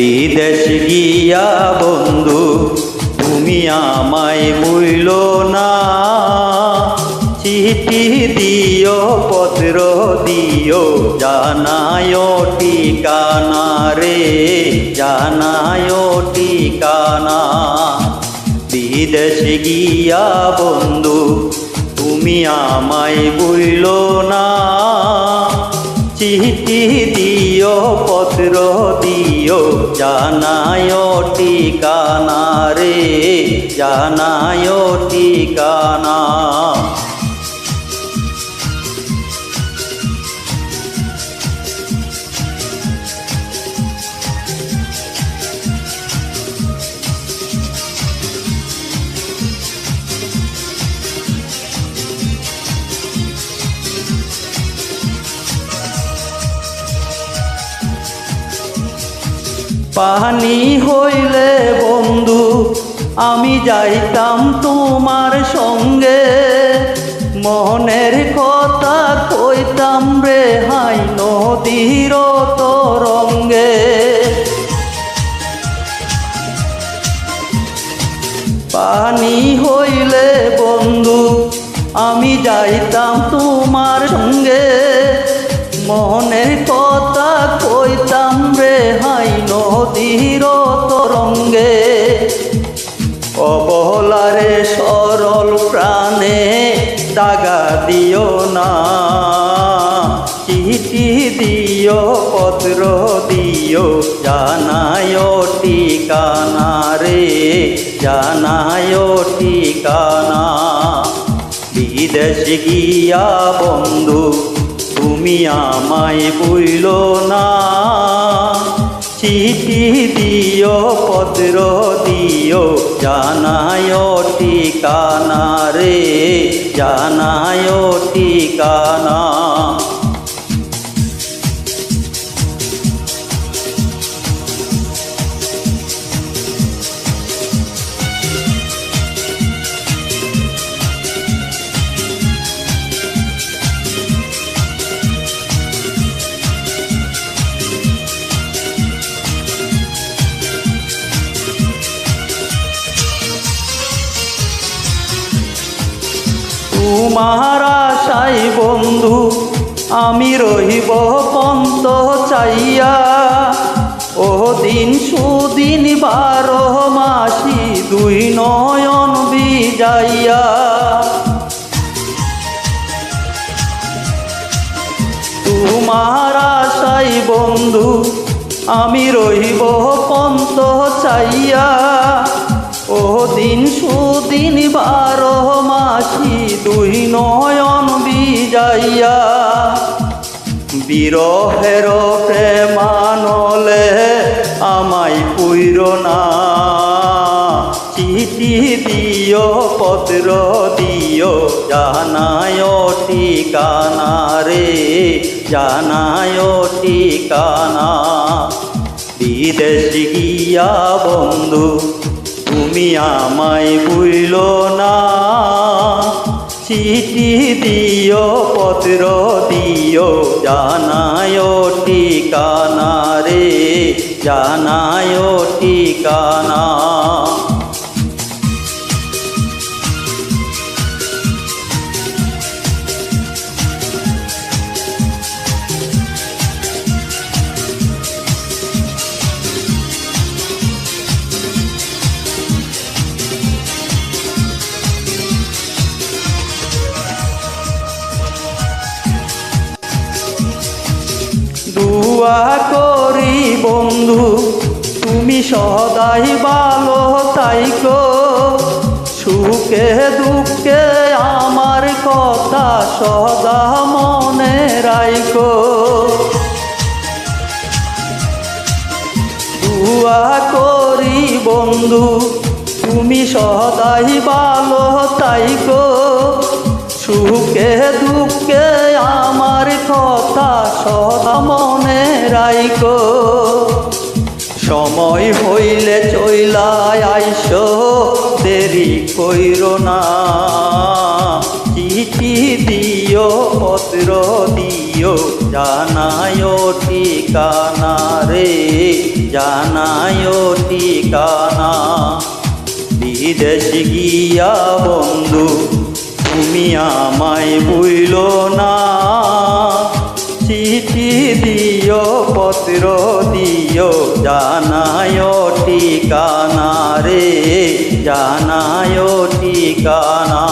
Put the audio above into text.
বিদেশ গিয়া বন্ধু, তুমি আমায় বইল না। চিঠি দিও, পত্র দিও জানায় ঠিকানা রে জানায় ঠিকানা। বিদেশ গিয়া বন্ধু, তুমি আমায় বইল না। চিঠি দিও পত্র দিও জানায় ঠিকানা রে জানায় ঠিকানা পানি হইলে বন্ধু, আমি যাইতাম তোমার সঙ্গে। মনের কথা কইতাম রে হাই নদীর তরঙ্গে। পানি হইলে বন্ধু, আমি যাইতাম তোমার সঙ্গে। মনের কথা নদীর তরঙ্গে অবহলারে সরল প্রাণে দাগা দিও না। চিঠি দিও, পত্র দিও জানায় ঠিকানা রে জানায় ঠিকানা। বিদেশ গিয়া বন্ধু, তুমি আমায় বইল না। চিঠি দিও পত্র দিও জানায় ঠিকানা রে জানায় ঠিকানা। তোমার আশাই বন্ধু, আমি রহিব পন্ত চাইয়া। ও দিন সুদিন বারো মাসি দুই নয়ন বিজাইয়া। তোমার আশাই বন্ধু, আমি রহিব পন্ত চাইয়া। ও দিন সুদিন বারো মাসি দুই নয়ন বিজাইয়া। বিরহের প্রেমানলে আমায় পুইর না। চিঠি দিও, পত্র দিও, জানায় ঠিকানা রে, জানায় ঠিকানা। বিদেশ গিয়া বন্ধু তুমি আমায় বুইল না। চিঠি দিও পত্র দিও জানায় ঠিকানা রে জানায় ঠিকানা। দুয়া করি বন্ধু, তুমি সদাই ভালো তাইকো সুখে দুঃখে আমার কথা সদা মনে রাইকো দুয়া করি বন্ধু, তুমি সদাই ভালো তাইকো সুখে দুঃখে আমার কথা সদা মনে রাইকো সময় হইলে চইলায় আইস, দেরি কইর না। চিঠি দিও, পত্র দিও জানায় ঠিকানা রে জানায় ঠিকানা। বিদেশ গিয়া বন্ধু তুমি আমায় বুইল না। চিঠি দিও পত্র দিও জানায় ঠিকানা রে জানায় ঠিকানা।